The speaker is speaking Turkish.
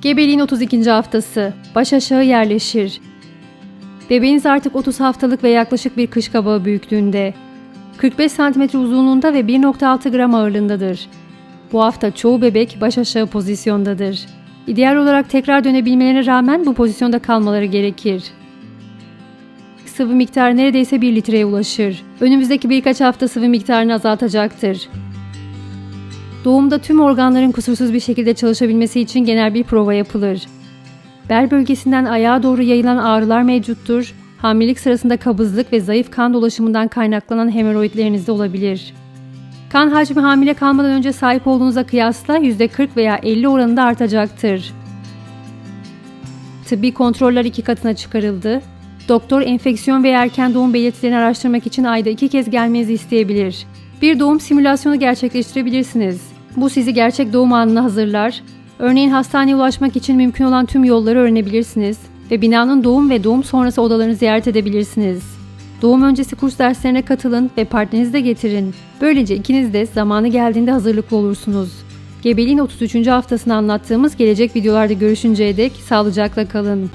Gebeliğin 32. haftası. Baş aşağı yerleşir. Bebeğiniz artık 30 haftalık ve yaklaşık bir kış kabağı büyüklüğünde. 45 cm uzunluğunda ve 1.6 gram ağırlığındadır. Bu hafta çoğu bebek baş aşağı pozisyondadır. İdeal olarak tekrar dönebilmelerine rağmen bu pozisyonda kalmaları gerekir. Sıvı miktarı neredeyse 1 litreye ulaşır. Önümüzdeki birkaç hafta sıvı miktarını azaltacaktır. Doğumda tüm organların kusursuz bir şekilde çalışabilmesi için genel bir prova yapılır. Bel bölgesinden ayağa doğru yayılan ağrılar mevcuttur. Hamilelik sırasında kabızlık ve zayıf kan dolaşımından kaynaklanan hemoroidleriniz de olabilir. Kan hacmi hamile kalmadan önce sahip olduğunuza kıyasla %40 veya 50 oranında artacaktır. Tıbbi kontroller iki katına çıkarıldı. Doktor enfeksiyon ve erken doğum belirtilerini araştırmak için ayda iki kez gelmenizi isteyebilir. Bir doğum simülasyonu gerçekleştirebilirsiniz. Bu sizi gerçek doğum anına hazırlar. Örneğin hastaneye ulaşmak için mümkün olan tüm yolları öğrenebilirsiniz ve binanın doğum ve doğum sonrası odalarını ziyaret edebilirsiniz. Doğum öncesi kurs derslerine katılın ve partnerinizi de getirin. Böylece ikiniz de zamanı geldiğinde hazırlıklı olursunuz. Gebeliğin 33. haftasını anlattığımız gelecek videolarda görüşünceye dek sağlıcakla kalın.